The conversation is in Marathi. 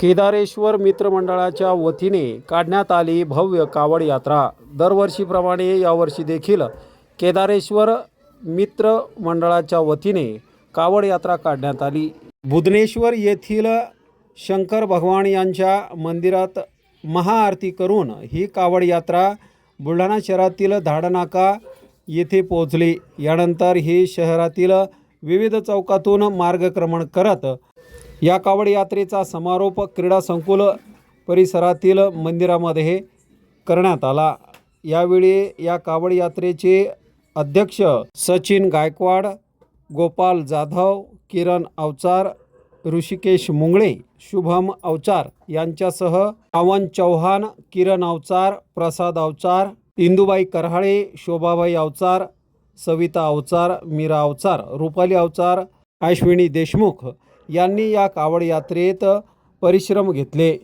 केदारेश्वर मित्रमंडळाच्या वतीने काढण्यात आली भव्य कावड यात्रा. दरवर्षीप्रमाणे यावर्षी देखील केदारेश्वर मित्र मंडळाच्या वतीने कावड यात्रा काढण्यात आली. बुधनेश्वर येथील शंकर भगवान यांच्या मंदिरात महाआरती करून ही कावड यात्रा बुलढाणा शहरातील धाडनाका येथे पोहोचली. यानंतर ही शहरातील विविध चौकातून मार्गक्रमण करत या कावड यात्रेचा समारोप क्रीडा संकुल परिसरातील मंदिरामध्ये करण्यात आला. यावेळी या कावड यात्रेचे अध्यक्ष सचिन गायकवाड गोपाल जाधव किरण अवचार ऋषिकेश मुंगळे शुभम अवचार यांच्यासह पावन चौहान किरण अवचार प्रसाद अवचार इंदुबाई करहाळे शोभाबाई अवचार सविता अवचार मीरा अवचार रुपाली अवचार अश्विनी देशमुख यांनी या कावड यात्रेत परिश्रम घेतले.